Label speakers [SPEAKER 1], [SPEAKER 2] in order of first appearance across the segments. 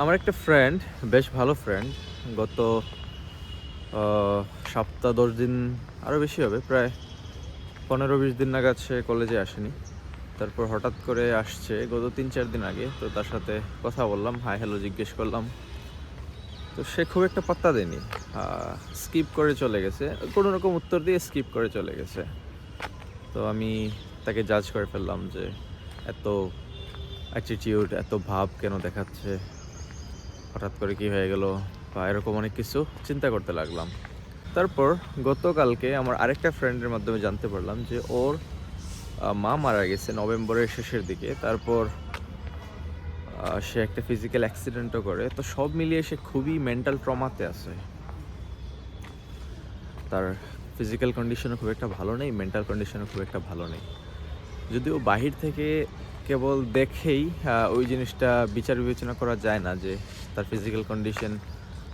[SPEAKER 1] আমার একটা ফ্রেন্ড বেশ ভালো ফ্রেন্ড গত সপ্তাহ দশ দিন আরও বেশি হবে, প্রায় পনেরো বিশ দিন নাগাদ সে কলেজে আসেনি। তারপর হঠাৎ করে আসছে, গত তিন চার দিন আগে, তো তার সাথে কথা বললাম হাই হ্যালো জিজ্ঞেস করলাম। তো সে খুব একটা পাত্তা দেয়নি স্কিপ করে চলে গেছে, কোনো রকম উত্তর দিয়ে স্কিপ করে চলে গেছে। তো আমি তাকে জাজ করে ফেললাম যে, এত অ্যাটিটিউড এত ভাব কেন দেখাচ্ছে? হঠাৎ করে কি হয়ে গেল বা এরকম অনেক কিছু চিন্তা করতে লাগলাম। তারপর গতকালকে আমার আরেকটা ফ্রেন্ডের মাধ্যমে জানতে পারলাম যে ওর মা মারা গেছে নভেম্বরের শেষের দিকে। তারপর সে একটা ফিজিক্যাল অ্যাক্সিডেন্টও করে। তো সব মিলিয়ে সে খুবই মেন্টাল ট্রমাতে আছে। তার ফিজিক্যাল কন্ডিশনও খুব একটা ভালো নেই মেন্টাল কন্ডিশনও খুব একটা ভালো নেই। যদিও বাহির থেকে কেবল দেখেই ওই জিনিসটা বিচার বিবেচনা করা যায় না যে তার ফিজিক্যাল কন্ডিশন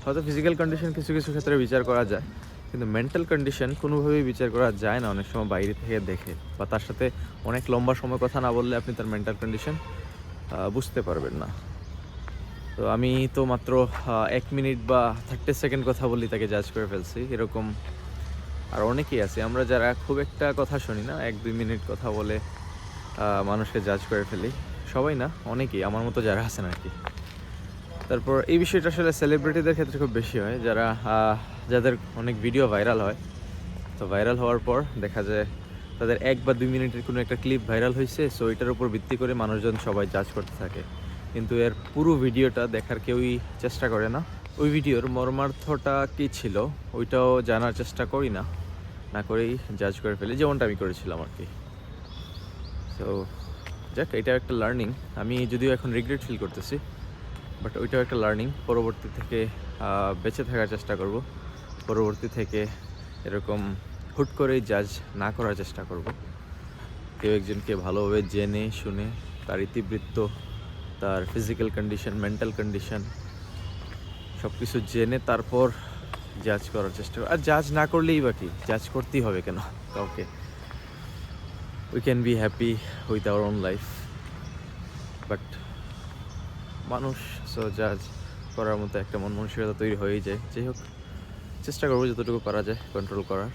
[SPEAKER 1] হয়তো ফিজিক্যাল কন্ডিশন কিছু কিছু ক্ষেত্রে বিচার করা যায়, কিন্তু মেন্টাল কন্ডিশন কোনোভাবেই বিচার করা যায় না অনেক সময় বাইরে থেকে দেখে, বা তার সাথে অনেক লম্বা সময় কথা না বললে আপনি তার মেন্টাল কন্ডিশন বুঝতে পারবেন না। তো আমি তো মাত্র এক মিনিট বা থার্টি সেকেন্ড কথা বলি তাকে জাজ করে ফেলছি, এরকম আর অনেকেই আছে। আমরা যারা খুব একটা কথা শুনি না, এক দুই মিনিট কথা বলে মানুষকে জাজ করে ফেলি। সবাই না, অনেকেই, আমার মতো যারা আছেন আর কি। তারপর এই বিষয়টা আসলে সেলিব্রিটিদের ক্ষেত্রে খুব বেশি হয়। যারা যাদের অনেক ভিডিও ভাইরাল হয়। তো ভাইরাল হওয়ার পর দেখা যায় তাদের এক বা দুই মিনিটের কোনো একটা ক্লিপ ভাইরাল হয়েছে সো এটার উপর ভিত্তি করে মানুষজন সবাই জাজ করতে থাকে। কিন্তু এর পুরো ভিডিওটা দেখার কেউই চেষ্টা করে না। ওই ভিডিওর মর্মার্থটা কী ছিল, ওইটাও জানার চেষ্টা করি না। না করেই জাজ করে ফেলি, যেমনটা আমি করেছিলাম আর কি। তো যাক এটা একটা লার্নিং আমি যদিও এখন রিগ্রেট ফিল করতেছি বাট ওইটাও একটা লার্নিং পরবর্তী থেকে বেঁচে থাকার চেষ্টা করব। পরবর্তী থেকে এরকম হুট করেই জাজ না করার চেষ্টা করব। কেউ একজনকে ভালোভাবে জেনে, শুনে, তার ইতিবৃত্ত, তার ফিজিক্যাল কন্ডিশন মেন্টাল কন্ডিশন সব কিছু জেনে তারপর জাজ করার চেষ্টা আর জাজ না করলেই বা কি? জাজ করতেই হবে কেন? কাউকে। We can be happy with our own life but মানুষ জাজ করার মতো একটা মন মানসিকতা তৈরি হয়েই যায়। যাই হোক, চেষ্টা করব যতটুকু পারা যায় কন্ট্রোল করার।